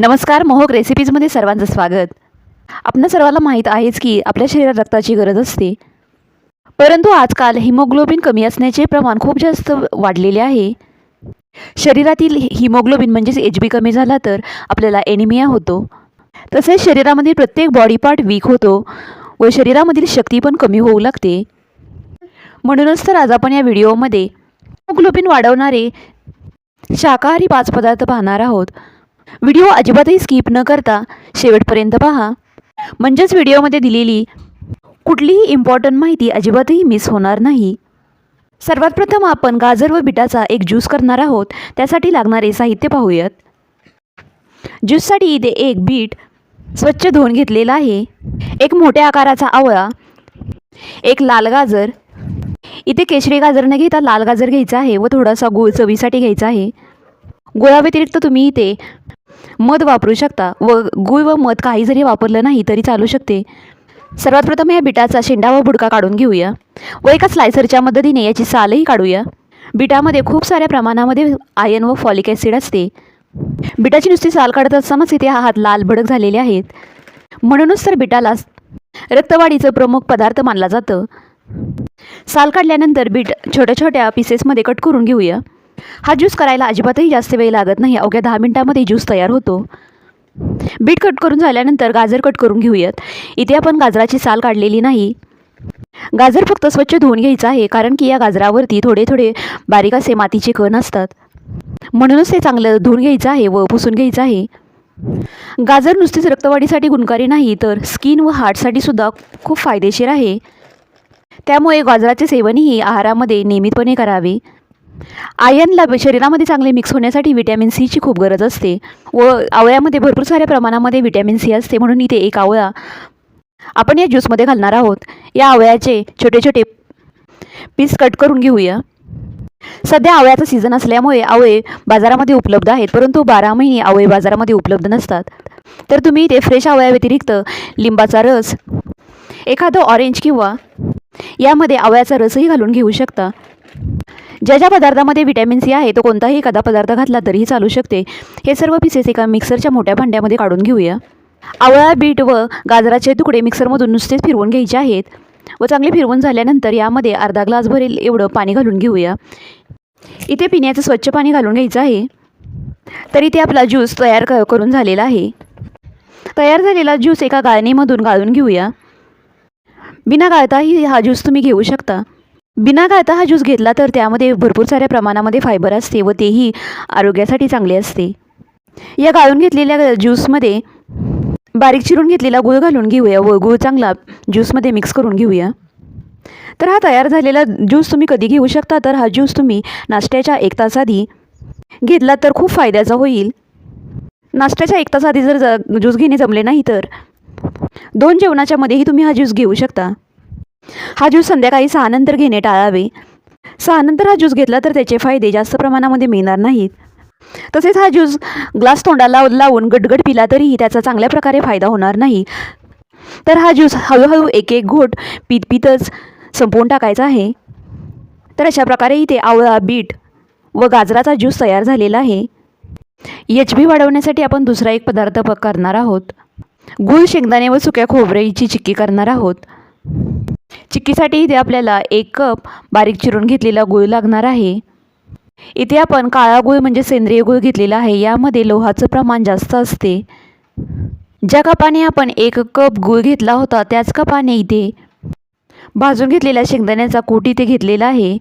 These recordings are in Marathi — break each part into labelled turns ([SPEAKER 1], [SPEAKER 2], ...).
[SPEAKER 1] नमस्कार मोहक रेसिपीजमध्ये सर्वांचं स्वागत. आपणा सर्वांना माहीत आहेच की आपल्या शरीरात रक्ताची गरज असते. परंतु आजकाल हिमोग्लोबिन कमी असण्याचे प्रमाण खूप जास्त वाढलेले आहे. शरीरातील हिमोग्लोबिन म्हणजेच एच बी कमी झाला तर आपल्याला एनिमिया होतो. तसेच शरीरामधील प्रत्येक बॉडी पार्ट वीक होतो व शरीरामधील शक्ती पण कमी होऊ लागते. म्हणूनच तर आज आपण या व्हिडिओमध्ये हिमोग्लोबिन वाढवणारे शाकाहारी पाच पदार्थ पाहणार आहोत. व्हिडिओ अजिबातही स्किप न करता शेवटपर्यंत पहा. म्हणजेच व्हिडिओमध्ये दिलेली कुठलीही इम्पॉर्टंट माहिती अजिबातही मिस होणार नाही. सर्वात प्रथम आपण गाजर व बिटाचा एक ज्यूस करणार आहोत. त्यासाठी लागणारे साहित्य पाहूयात. ज्यूससाठी इथे एक बीट स्वच्छ धुवून घेतलेला आहे. एक मोठ्या आकाराचा आवळा एक लाल गाजर. इथे केशरी गाजर न घेता लाल गाजर घ्यायचा आहे व थोडासा गूळ चवीसाठी घ्यायचा आहे. गुळाव्यतिरिक्त तुम्ही इथे मध वापरू शकता. व गूळ व मध काही जरी वापरलं नाही तरी चालू शकते. सर्वात प्रथम या बिटाचा शेंडा व बुडका काढून घेऊया. व एका स्लायसरच्या मदतीने याची सालही काढूया. बिटामध्ये खूप साऱ्या प्रमाणामध्ये आयर्न व फॉलिक ॲसिड असते. बिटाची नुसती साल काढत असतानाच इथे हा हात लाल भडक झालेले आहेत. म्हणूनच तर बिटाला रक्तवाढीचं प्रमुख पदार्थ मानला जातं. साल काढल्यानंतर बीट छोट्या छोट्या पीसेसमध्ये कट करून घेऊया. हा ज्यूस करायला अजिबातही जास्त वेळ लागत नाही. अवघ्या दहा मिनटामध्ये ज्यूस तयार होतो. बीट कट करून झाल्यानंतर गाजर कट करून घेऊयात. इथे आपण गाजराची साल काढलेली नाही. गाजर फक्त स्वच्छ धुवून घ्यायचं आहे कारण की या गाजरावरती थोडे थोडे बारीक असे मातीचे कण असतात. म्हणूनच ते चांगलं धुवून घ्यायचं आहे व पुसून घ्यायचं आहे. गाजर नुसतीच रक्तवाढीसाठी गुणकारी नाही तर स्किन व हार्टसाठी सुद्धा खूप फायदेशीर आहे. त्यामुळे गाजराचे सेवनही आहारामध्ये नियमितपणे करावे. आयनला शरीरामध्ये चांगले मिक्स होण्यासाठी व्हिटॅमिन सीची खूप गरज असते. व आवळ्यामध्ये भरपूर साऱ्या प्रमाणामध्ये व्हिटॅमिन सी असते म्हणून इथे एक आवळा आपण या ज्यूसमध्ये घालणार आहोत. या आवळ्याचे छोटे छोटे पीस कट करून घेऊया. सध्या आवळ्याचा सीझन असल्यामुळे आवळे बाजारामध्ये उपलब्ध आहेत परंतु बारा महिने आवळे बाजारामध्ये उपलब्ध नसतात. तर तुम्ही इथे फ्रेश आवळ्याव्यतिरिक्त लिंबाचा रस एखादं ऑरेंज किंवा यामध्ये आवळ्याचा रसही घालून घेऊ शकता. ज्या ज्या पदार्थामध्ये विटॅमिन सी आहे तो कोणताही एखादा पदार्थ घातला तरीही चालू शकते. हे सर्व पीसेस एका मिक्सरच्या मोठ्या भांड्यामध्ये काढून घेऊया. आवळा बीट व गाजराचे तुकडे मिक्सरमधून नुसतेच फिरवून घ्यायचे आहेत व चांगले फिरवून झाल्यानंतर यामध्ये अर्धा ग्लास भरेल एवढं पाणी घालून घेऊया. इथे पिण्याचं स्वच्छ पाणी घालून घ्यायचं आहे. तर इथे आपला ज्यूस तयार क करून झालेला आहे. तयार झालेला ज्यूस एका गाळणीमधून गाळून घेऊया. बिना गाळताही हा ज्यूस तुम्ही घेऊ शकता. बिना गाळता हा ज्यूस घेतला तर त्यामध्ये भरपूर साऱ्या प्रमाणामध्ये फायबर असते व तेही आरोग्यासाठी चांगले असते. या गाळून घेतलेल्या ज्यूसमध्ये बारीक चिरून घेतलेला गूळ घालून घेऊया व गूळ चांगला ज्यूसमध्ये मिक्स करून घेऊया. तर हा तयार झालेला ज्यूस तुम्ही कधी घेऊ शकता? तर हा ज्यूस तुम्ही नाश्त्याच्या एक तास आधी घेतला तर खूप फायद्याचा होईल. नाश्त्याच्या एक तास आधी जर ज ज्यूस घेणे जमले नाही तर. दोन जेवणाच्यामध्येही तुम्ही हा ज्यूस घेऊ शकता. हा ज्यूस संध्याकाळी सहानंतर घेणे टाळावे. सहानंतर हा ज्यूस घेतला तर त्याचे फायदे जास्त प्रमाणामध्ये मिळणार नाहीत. तसेच हा ज्यूस ग्लास तोंडाला लावून गटगट पिला तरीही त्याचा चांगल्या प्रकारे फायदा होणार नाही. तर हा ज्यूस हळूहळू एक एक घोट पीत पितच संपवून टाकायचा आहे. तर अशा प्रकारे इथे आवळा बीट व गाजराचा ज्यूस तयार झालेला आहे. एच बी वाढवण्यासाठी आपण दुसरा एक पदार्थ करणार आहोत. गुळ शेंगदाणे व सुक्या खोबऱ्याची चिक्की करणार आहोत. चिक्कीसाठी इथे आपल्याला एक कप बारीक चिरून घेतलेला गूळ लागणार आहे. इथे आपण काळा गूळ म्हणजे सेंद्रिय गूळ घेतलेला आहे. यामध्ये लोहाचं प्रमाण जास्त असते. ज्या कपाने आपण एक कप गूळ घेतला होता त्याच कपाने इथे भाजून घेतलेल्या शेंगदाण्याचा कूट इथे घेतलेला आहे.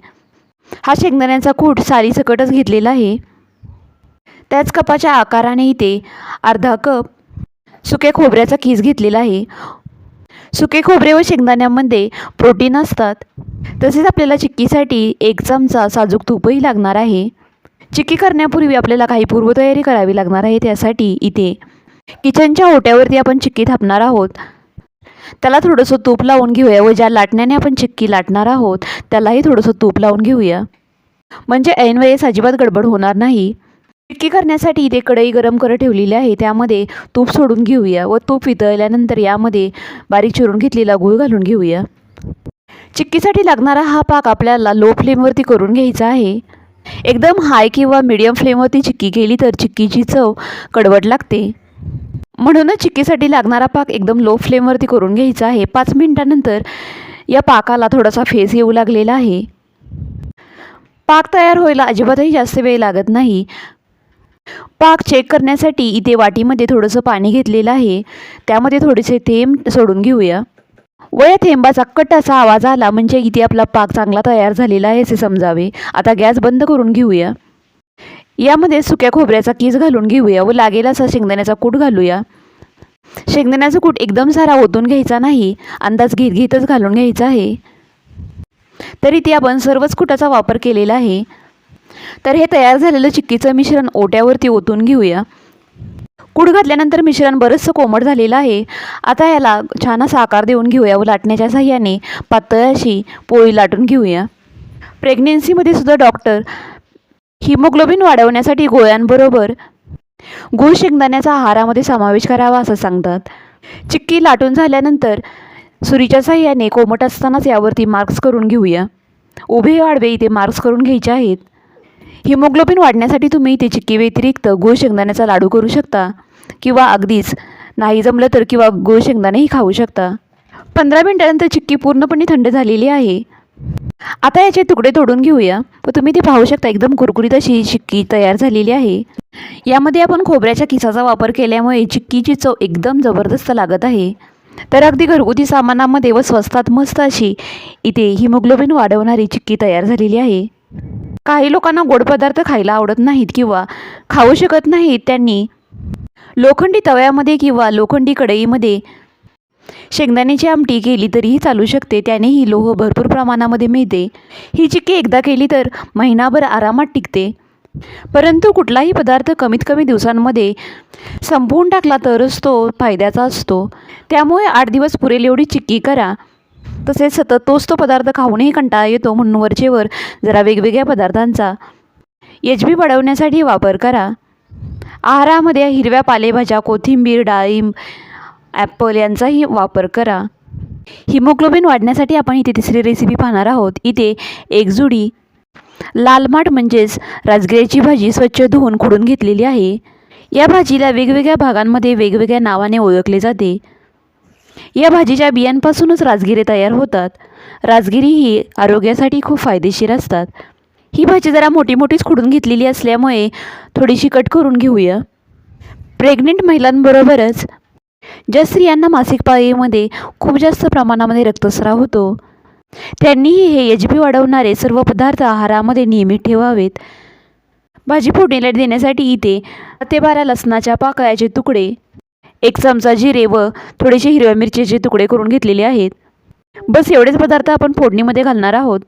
[SPEAKER 1] हा शेंगदाण्याचा कूट सारीसकटच घेतलेला आहे. त्याच कपाच्या आकाराने इथे अर्धा कप सुक्या खोबऱ्याचा खीस घेतलेला आहे. सुके खोबरे व शेंगदाण्यामध्ये प्रोटीन असतात. तसेच आपल्याला चिक्कीसाठी एक चमचा साजूक तूपही लागणार आहे. चिक्की करण्यापूर्वी आपल्याला काही पूर्वतयारी करावी लागणार आहे त्यासाठी इथे किचनच्या ओट्यावरती आपण चिक्की थापणार आहोत. त्याला थोडंसं तूप लावून घेऊया व ज्या लाटण्याने आपण चिक्की लाटणार आहोत त्यालाही थोडंसं तूप लावून घेऊया. म्हणजे ऐनवेळेस अजिबात गडबड होणार नाही. चिक्की करण्यासाठी इथे कढई गरम करत ठेवलेली आहे. त्यामध्ये तूप सोडून घेऊया व तूप वितळल्यानंतर यामध्ये बारीक चिरून घेतलेला गूळ घालून घेऊया. चिक्कीसाठी लागणारा हा पाक आपल्याला लो फ्लेमवरती करून घ्यायचा आहे. एकदम हाय किंवा मिडियम फ्लेमवरती चिक्की केली तर चिक्कीची चव कडवट लागते. म्हणूनच चिक्कीसाठी लागणारा पाक एकदम लो फ्लेमवरती करून घ्यायचा आहे. पाच मिनटानंतर या पाकाला थोडासा फेस येऊ लागलेला आहे. पाक तयार व्हायला अजिबातही जास्त वेळ लागत नाही. पाक चेक करण्यासाठी इथे वाटीमध्ये थोडंसं पाणी घेतलेलं आहे. त्यामध्ये थोडेसे थेंब सोडून घेऊया. व या थेंबाचा कट असा आवाज आला म्हणजे इथे आपला पाक चांगला तयार झालेला आहे असे समजावे. आता गॅस बंद करून घेऊया. यामध्ये सुक्या खोबऱ्याचा कीस घालून घेऊया व लागेल असा शेंगदाण्याचा कूट घालूया. शेंगदाण्याचा कूट एकदम सारा ओतून घ्यायचा नाही अंदाज घेत घेतच घालून घ्यायचा आहे. तरी ते आपण सर्वच कुटाचा वापर केलेला आहे. तर हे तयार झालेलं चिक्कीचं मिश्रण ओट्यावरती ओतून घेऊया. कूड घातल्यानंतर मिश्रण बरंचसं कोमट झालेलं आहे. आता याला छान असा आकार देऊन घेऊया व लाटण्याच्या साह्याने पातळ अशी पोळी लाटून घेऊया. प्रेग्नेन्सीमध्ये सुद्धा डॉक्टर हिमोग्लोबिन वाढवण्यासाठी गोळ्यांबरोबर गूळ शेंगदाण्याचा आहारामध्ये समावेश करावा असं सांगतात. चिक्की लाटून झाल्यानंतर सुरीच्या साह्याने कोमट असतानाच यावरती मार्क्स करून घेऊया. उभे आडवे इथे मार्क्स करून घ्यायचे आहेत. हिमोग्लोबिन वाढण्यासाठी तुम्ही इथे चिक्कीव्यतिरिक्त व्यतिरिक्त शेंगदाण्याचा लाडू करू शकता. किंवा अगदीच नाही जमलं तर किंवा गोळ शेंगदाणेही खाऊ शकता. पंधरा मिनटानंतर चिक्की पूर्णपणे थंड झालेली आहे. आता याचे तुकडे तोडून घेऊया व तुम्ही ते पाहू शकता एकदम कुरकुरीत अशी चिक्की तयार झालेली आहे. यामध्ये आपण खोबऱ्याच्या किसाचा वापर केल्यामुळे चिक्कीची चव एकदम जबरदस्त लागत आहे. तर अगदी घरगुती सामानामध्ये व स्वस्तात मस्त अशी इथे हिमोग्लोबिन वाढवणारी चिक्की तयार झालेली आहे. काही लोकांना गोड पदार्थ खायला आवडत नाहीत किंवा खाऊ शकत नाहीत त्यांनी लोखंडी तव्यामध्ये किंवा लोखंडी कढईमध्ये शेंगदाण्याची आमटी केली तरीही चालू शकते. त्यानेही लोह भरपूर प्रमाणामध्ये मिळते. ही चिक्की एकदा केली तर महिनाभर आरामात टिकते. परंतु कुठलाही पदार्थ कमीत कमी दिवसांमध्ये संपवून टाकला तरच तो फायद्याचा असतो. त्यामुळे आठ दिवस पुरेल एवढी चिक्की करा. तसेच सतत तोच तो पदार्थ खाऊनही कंटाळा येतो म्हणून वरचेवर जरा वेगवेगळ्या पदार्थांचा एच बी वाढवण्यासाठी वापर करा. आहारामध्ये हिरव्या पालेभाज्या कोथिंबीर डाळिंब ॲपल यांचाही वापर करा. हिमोग्लोबिन वाढण्यासाठी आपण इथे तिसरी रेसिपी पाहणार आहोत. इथे एक जुडी लाल माठ म्हणजेच राजगिऱ्याची भाजी स्वच्छ धुवून खुडून घेतलेली आहे. या भाजीला वेगवेगळ्या भागांमध्ये वेगवेगळ्या नावाने ओळखले जाते. या भाजीच्या बियांपासूनच राजगिरे तयार होतात. राजगिरी ही आरोग्यासाठी खूप फायदेशीर असतात. ही भाजी जरा मोठी मोठीच खुडून घेतलेली असल्यामुळे थोडीशी कट करून घेऊया. प्रेग्नेंट महिलांबरोबरच ज्या स्त्रियांना मासिक पाळीमध्ये खूप जास्त प्रमाणामध्ये रक्तस्राव होतो त्यांनीही हे एच बी वाढवणारे सर्व पदार्थ आहारामध्ये नियमित ठेवावेत. भाजी फोडणीला देण्यासाठी इथे ते बारा लसणाच्या पाकळ्याचे तुकडे एक चमचा जिरे व थोडेसे हिरव्या मिरचीचे तुकडे करून घेतलेले आहेत. बस एवढेच पदार्थ आपण फोडणीमध्ये घालणार आहोत.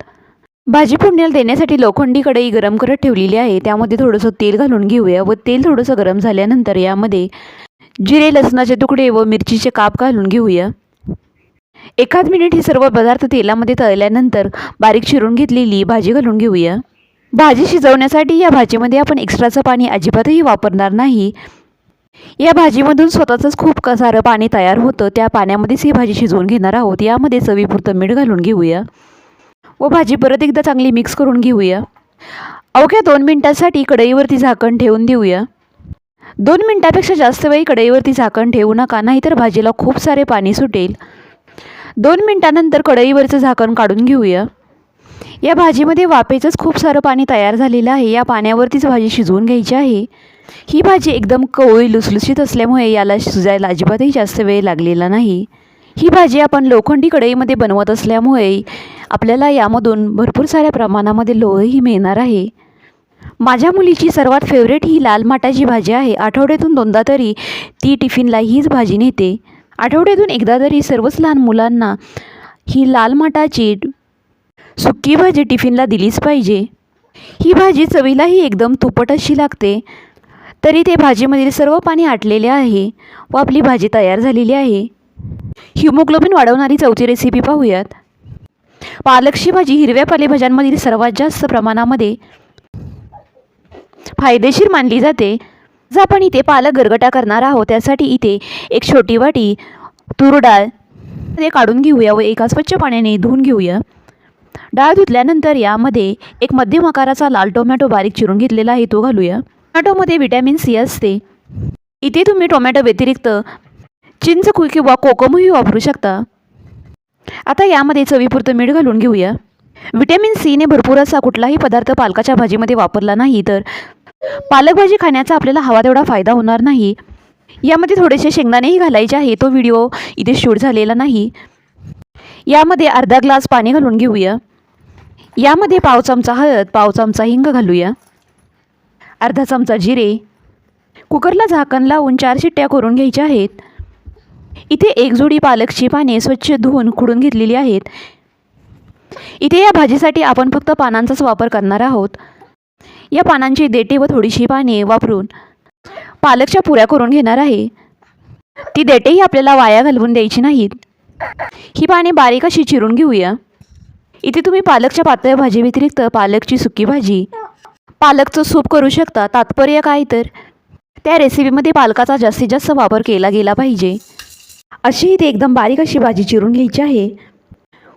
[SPEAKER 1] भाजी फोडणीला देण्यासाठी लोखंडी कढई गरम करत ठेवलेली आहे. त्यामध्ये थोडंसं तेल घालून घेऊया व तेल थोडंसं गरम झाल्यानंतर यामध्ये जिरे लसणाचे तुकडे व मिरचीचे काप घालून घेऊया. एखाद मिनिट हे सर्व पदार्थ तेलामध्ये तळल्यानंतर बारीक चिरून घेतलेली भाजी घालून घेऊया. भाजी शिजवण्यासाठी या भाजीमध्ये आपण एक्स्ट्राचं पाणी अजिबातही वापरणार नाही. या भाजीमधून स्वतःचंच खूप क- सारं पाणी तयार होतं. त्या पाण्यामध्येच ही भाजी शिजवून घेणार आहोत. यामध्ये चवीपुरतं मीठ घालून घेऊया. व भाजी परत एकदा चांगली मिक्स करून घेऊया. अवघ्या दोन मिनटासाठी कढईवरती झाकण ठेवून देऊया. दोन मिनटापेक्षा जास्त वेळी कढईवरती झाकण ठेवू नका नाहीतर भाजीला खूप सारे पाणी सुटेल. दोन मिनटानंतर कढईवरचं झाकण काढून घेऊया. या भाजीमध्ये वाफेचंच खूप सारं पाणी तयार झालेलं आहे. या पाण्यावरतीच भाजी शिजवून घ्यायची आहे. ही भाजी एकदम कवळी लुसलुसीत असल्यामुळे याला शिजायला अजिबातही जास्त वेळ लागलेला नाही. ही भाजी आपण लोखंडी कढईमध्ये बनवत असल्यामुळे आपल्याला यामधून भरपूर साऱ्या प्रमाणामध्ये लोहही मिळणार आहे. माझ्या मुलीची सर्वात फेवरेट ही लाल माटाची भाजी आहे. आठवड्यातून दोनदा तरी ती टिफिनला हीच भाजी नेते. आठवड्यातून एकदा तरी सर्वच लहान मुलांना ही लाल माटाची सुक्की भाजी टिफिनला दिलीच पाहिजे. ही भाजी चवीलाही एकदम तुपट अशी लागते. तरी ते भाजीमधील सर्व पाणी आटलेले आहे व आपली भाजी तयार झालेली आहे. हिमोग्लोबिन वाढवणारी चौथी रेसिपी पाहूयात. पालकची भाजी हिरव्या पालेभाज्यांमधील सर्वात जास्त प्रमाणामध्ये फायदेशीर मानली जाते. जर आपण इथे पालक गरगटा करणार आहोत त्यासाठी इथे एक छोटी वाटी तूर डाळ ते काढून घेऊया व एका स्वच्छ पाण्याने धुवून घेऊया. डाळ धुतल्यानंतर यामध्ये एक मध्यम आकाराचा लाल टोमॅटो बारीक चिरून घेतलेला आहे तो घालूया. टोमॅटोमध्ये विटॅमिन सी असते. इथे तुम्ही टोमॅटो व्यतिरिक्त चिंचकुई किंवा कोकमही वापरू शकता. आता यामध्ये चवीपुरतं मीठ घालून घेऊया. व्हिटॅमिन सीने भरपूर असा कुठलाही पदार्थ पालकाच्या भाजीमध्ये वापरला नाही तर पालक भाजी खाण्याचा आपल्याला हवा तेवढा फायदा होणार नाही. यामध्ये थोडेसे शेंगदाणेही घालायचे आहे. तो व्हिडिओ इथे शूट झालेला नाही. यामध्ये अर्धा ग्लास पाणी घालून घेऊया. यामध्ये पाव चमचा हळद पाव चमचा हिंग घालूया. अर्धा चमचा जिरे कुकरला झाकण लावून चार शिट्ट्या करून घ्यायच्या आहेत. इथे एक जोडी पालकची पाने स्वच्छ धुवून खुडून घेतलेली आहेत. इथे या भाजीसाठी आपण फक्त पानांचाच वापर करणार आहोत. या पानांची देटे व थोडीशी पाने वापरून पालकच्या पुऱ्या करून घेणार आहे. ती देटेही आपल्याला वाया घालवून द्यायची नाहीत. ही पाने बारीक अशी चिरून घेऊया. इथे तुम्ही पालकच्या पातळ भाजी व्यतिरिक्त पालकची सुकी भाजी पालकचं सूप करू शकता. तात्पर्य काय तर? त्या रेसिपीमध्ये पालकाचा जास्तीत जास्त वापर केला गेला पाहिजे. अशी इथे एकदम बारीक अशी भाजी चिरून घ्यायची आहे.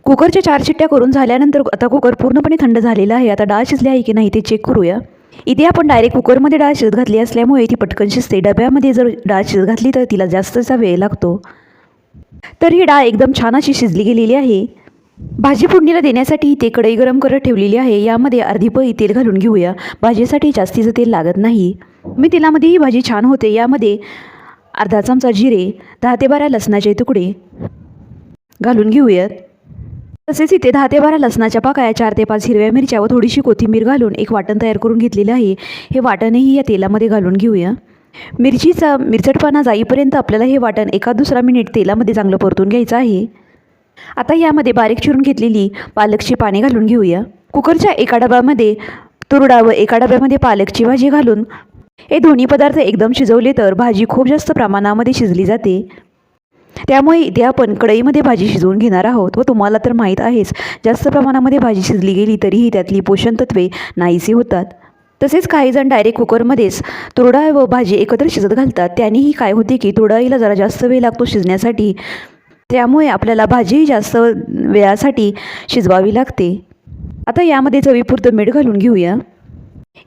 [SPEAKER 1] कुकरच्या चार शिट्ट्या करून झाल्यानंतर आता कुकर पूर्णपणे थंड झालेला आहे. आता डाळ शिजली आहे की नाही ते चेक करूया. इथे आपण डायरेक्ट कुकरमध्ये डाळ शिजत घातली असल्यामुळे ती पटकन शिजते. डब्यामध्ये जर डाळ शिजत घातली तर तिला जास्तचा वेळ लागतो. तर ही डाळ एकदम छान अशी शिजली गेलेली आहे. भाजी फोडणीला देण्यासाठी इथे कढई गरम करत ठेवलेली आहे. यामध्ये अर्धी पळी तेल घालून घेऊया. भाजीसाठी जास्तीचं तेल लागत नाही. मी तेलामध्ये ही भाजी छान होते. यामध्ये अर्धा चमचा जिरे दहा ते बारा लसणाचे तुकडे घालून घेऊयात. तसेच इथे दहा ते बारा लसणाच्या पाकाया चार ते पाच हिरव्या मिरच्या व थोडीशी कोथिंबीर घालून एक वाटण तयार करून घेतलेलं आहे. हे वाटणही या तेलामध्ये घालून घेऊया. मिरचीचा मिरचटपणा जाईपर्यंत आपल्याला हे वाटण एका दुसरा मिनिट तेलामध्ये चांगलं परतून घ्यायचं आहे. आता यामध्ये बारीक चिरून घेतलेली पालकची पाने घालून घेऊया. कुकरच्या एका डब्यामध्ये तुरडा व एका डब्यामध्ये पालकची भाजी घालून हे दोन्ही पदार्थ एकदम शिजवले तर भाजी खूप जास्त प्रमाणामध्ये शिजली जाते. त्यामुळे इथे आपण कढईमध्ये भाजी शिजवून घेणार आहोत व तुम्हाला तर माहीत आहेच जास्त प्रमाणामध्ये भाजी शिजली गेली तरीही त्यातली पोषण तत्वे नाहीसे होतात. तसेच काहीजण डायरेक्ट कुकरमध्येच तुरडाळ व भाजी एकत्र शिजत घालतात. त्यानेही काय होते की तुरडाळीला जरा जास्त वेळ लागतो शिजण्यासाठी. त्यामुळे आपल्याला भाजीही जास्त वेळासाठी शिजवावी लागते. आता यामध्ये चवीपुरतं मीठ घालून घेऊया.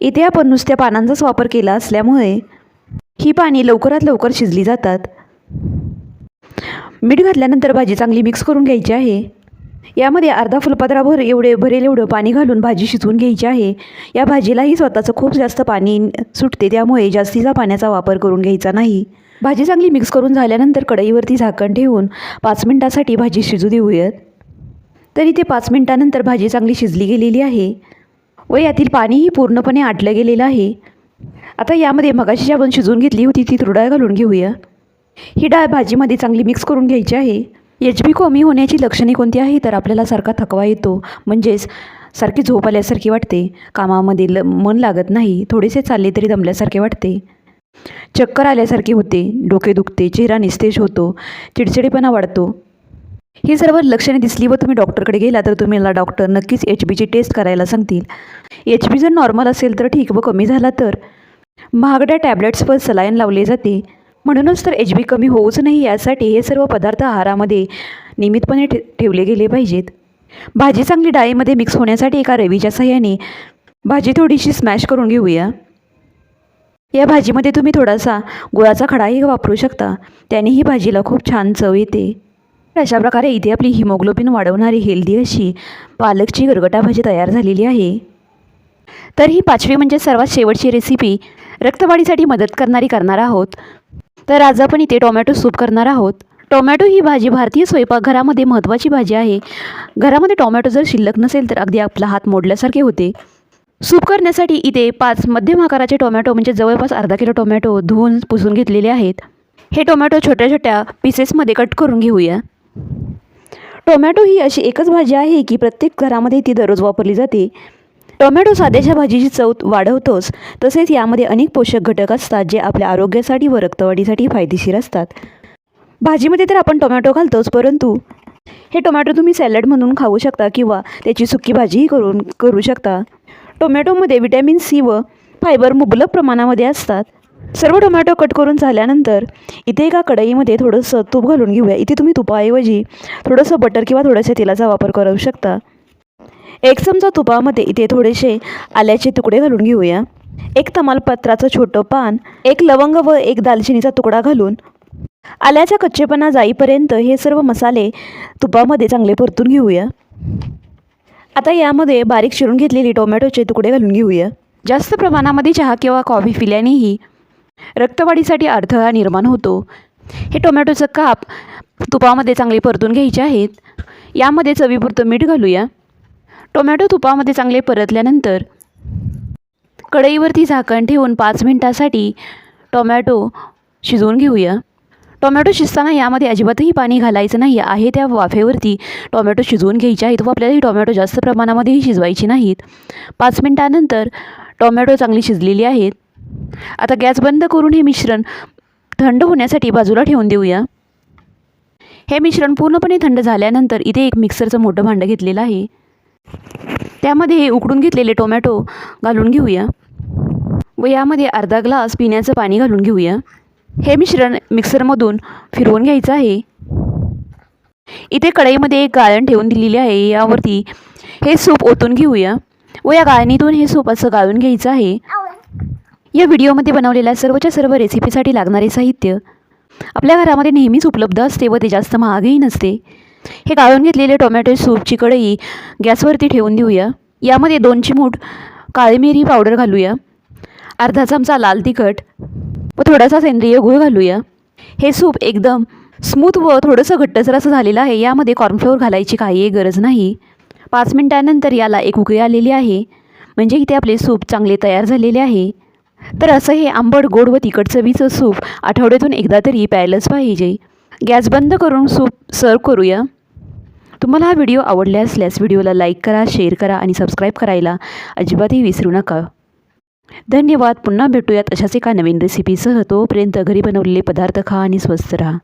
[SPEAKER 1] इथे आपण नुसत्या पानांचाच वापर केला असल्यामुळे ही पाणी लवकरात लवकर शिजली जातात. मीठ घातल्यानंतर भाजी चांगली मिक्स करून घ्यायची आहे. यामध्ये अर्धा फुलपात्राभर एवढे भरेल एवढं पाणी घालून भाजी शिजवून घ्यायची आहे. या भाजीलाही स्वतःचं खूप जास्त पाणी सुटते त्यामुळे जास्तीचा पाण्याचा वापर करून घ्यायचा नाही. भाजी चांगली मिक्स करून झाल्यानंतर कढईवरती झाकण ठेवून पाच मिनटासाठी भाजी शिजू देऊयात. तर इथे पाच मिनटानंतर भाजी चांगली शिजली गेलेली आहे व यातील पाणीही पूर्णपणे आटलं गेलेलं आहे. आता यामध्ये मगाशी जी आपण शिजवून घेतली होती ती तुरडाळ घालून घेऊया. ही डाळ भाजीमध्ये चांगली मिक्स करून घ्यायची आहे. एच बी कमी होण्याची लक्षणे कोणती आहे तर आपल्याला सारखा थकवा येतो म्हणजेच सारखी झोप आल्यासारखी वाटते. कामामध्ये ल मन लागत नाही थोडेसे चालले तरी दमल्यासारखे वाटते. चक्कर आल्यासारखे होते. डोके दुखते चेहरा निस्तेज होतो चिडचिडेपणा वाढतो. ही सर्व लक्षणे दिसली व तुम्ही डॉक्टरकडे गेला तर तुम्हाला डॉक्टर नक्कीच एच बीची टेस्ट करायला सांगतील. एच बी जर नॉर्मल असेल तर ठीक व कमी झाला तर? महागड्या टॅब्लेट्सवर सलाईन लावले जाते. म्हणूनच तर एच बी कमी होऊच नाही यासाठी हे सर्व पदार्थ आहारामध्ये नियमितपणे ठे ठेवले गेले पाहिजेत. भाजी चांगली डाळीमध्ये मिक्स होण्यासाठी एका रवीच्या सहाय्याने भाजी थोडीशी स्मॅश करून घेऊया. या भाजीमध्ये तुम्ही थोडासा गुळाचा खडाही वापरू शकता. त्याने ही भाजीला खूप छान चव येते. अशा प्रकारे इथे आपली हिमोग्लोबिन वाढवणारी हेल्दी अशी पालकची गरगटा भाजी तयार झालेली आहे. तर ही पाचवी म्हणजे सर्वात शेवटची रेसिपी रक्तवाढीसाठी मदत करणारी करणार आहोत. तर आज आपण इथे टोमॅटो सूप करणार आहोत. टोमॅटो ही भाजी भारतीय स्वयंपाकघरामध्ये महत्त्वाची भाजी आहे. घरामध्ये टोमॅटो जर शिल्लक नसेल तर अगदी आपला हात मोडल्यासारखे होते. सूप करण्यासाठी इथे पाच मध्यम आकाराचे टोमॅटो म्हणजे जवळपास अर्धा किलो टोमॅटो धुवून पुसून घेतलेले आहेत. हे टोमॅटो छोट्या छोट्या पीसेसमध्ये कट करून घेऊया. टोमॅटो ही अशी एकच भाजी आहे की प्रत्येक घरामध्ये ती दररोज वापरली जाते. टोमॅटो साध्याच्या भाजीची चव वाढवतोच तसेच यामध्ये अनेक पोषक घटक असतात जे आपल्या आरोग्यासाठी व रक्तवाढीसाठी फायदेशीर असतात. भाजीमध्ये तर आपण टोमॅटो घालतोच परंतु हे टोमॅटो तुम्ही सॅलड म्हणून खाऊ शकता किंवा त्याची सुकी भाजीही करून करू शकता. टोमॅटोमध्ये विटॅमिन सी व फायबर मुबलक प्रमाणामध्ये असतात. सर्व टोमॅटो कट करून झाल्यानंतर इथे एका कढईमध्ये थोडंसं तूप घालून घेऊया. इथे तुम्ही तुपाऐवजी थोडंसं बटर किंवा थोड्याशा तेलाचा वापर करू शकता. एक चमचा तुपामध्ये इथे थोडेसे आल्याचे तुकडे घालून घेऊया. एक तमालपत्राचं छोटं पान एक लवंग व एक दालचिनीचा तुकडा घालून आल्याचा कच्चेपणा जाईपर्यंत हे सर्व मसाले तुपामध्ये चांगले परतून घेऊया. आता यामध्ये बारीक चिरून घेतलेली टोमॅटोचे तुकडे घालून घेऊया. जास्त प्रमाणामध्ये चहा किंवा कॉफी पिल्यानेही रक्तवाढीसाठी अडथळा निर्माण होतो. हे टोमॅटोचं काप तुपामध्ये चांगले परतून घ्यायचे आहेत. यामध्ये चवीपुरतं मीठ घालूया. टोमॅटो तुपामध्ये चांगले परतल्यानंतर कढईवरती झाकण ठेवून पाच मिनटासाठी टोमॅटो शिजवून घेऊया. टोमॅटो शिजताना यामध्ये अजिबातही पाणी घालायचं नाही. आहे त्या वाफेवरती टोमॅटो शिजवून घ्यायचे आहेत व आपल्याला ही टोमॅटो जास्त प्रमाणामध्येही शिजवायची नाहीत. पाच मिनटानंतर टोमॅटो चांगली शिजलेली आहेत. आता गॅस बंद करून हे मिश्रण थंड होण्यासाठी बाजूला ठेवून देऊया. हे मिश्रण पूर्णपणे थंड झाल्यानंतर इथे एक मिक्सरचं मोठं भांडं घेतलेलं आहे. त्यामध्ये हे उकडून घेतलेले टोमॅटो घालून घेऊया व यामध्ये अर्धा ग्लास पिण्याचं पाणी घालून घेऊया. हे मिश्रण मिक्सरमधून फिरवून घ्यायचं आहे. इथे कढईमध्ये एक गाळण ठेवून दिलेली आहे. यावरती हे सूप ओतून घेऊया व या गाळणीतून हे सूप असं गाळून घ्यायचं आहे. या व्हिडिओमध्ये बनवलेल्या सर्वच्या सर्व रेसिपीसाठी लागणारे साहित्य आपल्या घरामध्ये नेहमीच उपलब्ध असते व ते जास्त महागही नसते. हे गाळून घेतलेले टोमॅटो सूपची कढई गॅसवरती ठेवून देऊया. यामध्ये दोन चिमूट काळी मिरी पावडर घालूया. अर्धा चमचा लाल तिखट व थोडासा सेंद्रिय गूळ घालूया. हे सूप एकदम स्मूथ व थोडंसं घट्टसर असं झालेलं आहे यामध्ये कॉर्नफ्लोअर घालायची काही गरज नाही. पाच मिनटानंतर याला एक उकळी आलेली आहे. म्हणजे इथे आपले सूप चांगले तयार झालेले आहे. तर असं हे आंबट गोड व तिखट चवीचं सूप आठवड्यातून एकदा तरी प्यायलंच पाहिजे. गॅस बंद करून सूप सर्व करूया. तुम्हाला हा व्हिडिओ आवडला असल्यास व्हिडिओला लाईक करा शेअर करा आणि सबस्क्राईब करायला अजिबातही विसरू नका. धन्यवाद. पुन्हा भेटूयात. अशाच एका नवीन रेसिपीसह तोपर्यंत घरी बनवलेले पदार्थ खा आणि स्वस्त राहा.